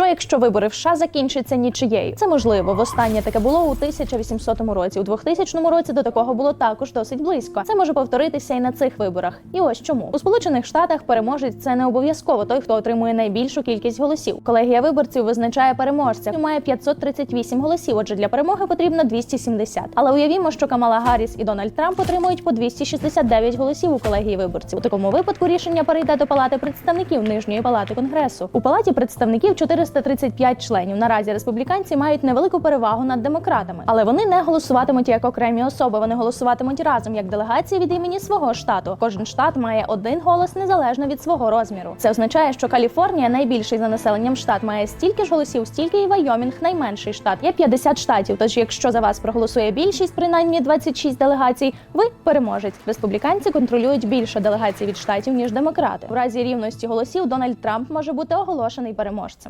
Що якщо вибори в США закінчаться нічиєю? Це можливо. Востаннє таке було у 1800 році. У 2000 році до такого було також досить близько. Це може повторитися і на цих виборах. І ось чому у Сполучених Штатах переможець це не обов'язково той, хто отримує найбільшу кількість голосів. Колегія виборців визначає переможця. Він має 538 голосів. Отже, для перемоги потрібно 270. Але уявімо, що Камала Гарріс і Дональд Трамп отримують по 269 голосів у колегії виборців. У такому випадку рішення перейде до палати представників нижньої палати конгресу. У палаті представників 435 членів. Наразі республіканці мають невелику перевагу над демократами, але вони не голосуватимуть як окремі особи. Вони голосуватимуть разом як делегації від імені свого штату. Кожен штат має один голос незалежно від свого розміру. Це означає, що Каліфорнія найбільший за населенням штат має стільки ж голосів, стільки і Вайомінг найменший штат. Є 50 штатів. Тож, якщо за вас проголосує більшість, принаймні 26 делегацій, ви переможець. Республіканці контролюють більше делегацій від штатів ніж демократи. В разі рівності голосів Дональд Трамп може бути оголошений переможцем.